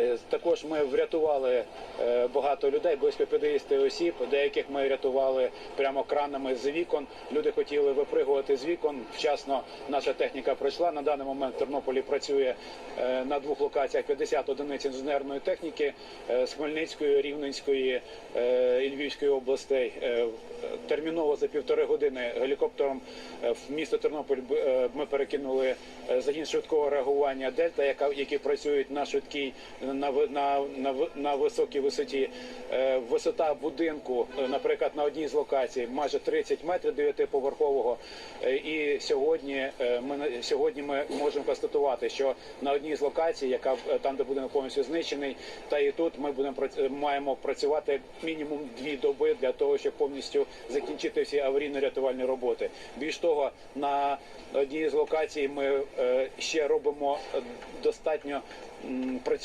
Е, Також ми врятували е, багато людей, близько 50 осіб. Деяких ми рятували прямо кранами з вікон. Люди хотіли випригувати з вікон. Вчасно наша техніка пройшла. На даний момент в Тернополі працює е, на двох локаціях 50 одиниць інженерної техніки з Хмельницької, Рівненської і Львівської областей. Терміново за півтори години гелікоптером в місто Тернополь е, ми перекинули загін швидкого реагування Дельта, яка які працюють на швидкій на на, на, на високій висоті. Е, Висота будинку, е, наприклад, на одній з локацій майже 30 метрів дев'ятиповерхового. Е, І сьогодні ми сьогодні ми можемо констатувати, що на одній з локацій, яка там, де будинок повністю знищений, та і тут ми будемо маємо працювати мінімум дві доби для того, щоб повністю закінчити всі аварійно-рятувальні роботи. Більш того, на одній з локацій ми ще робимо достатньо працю.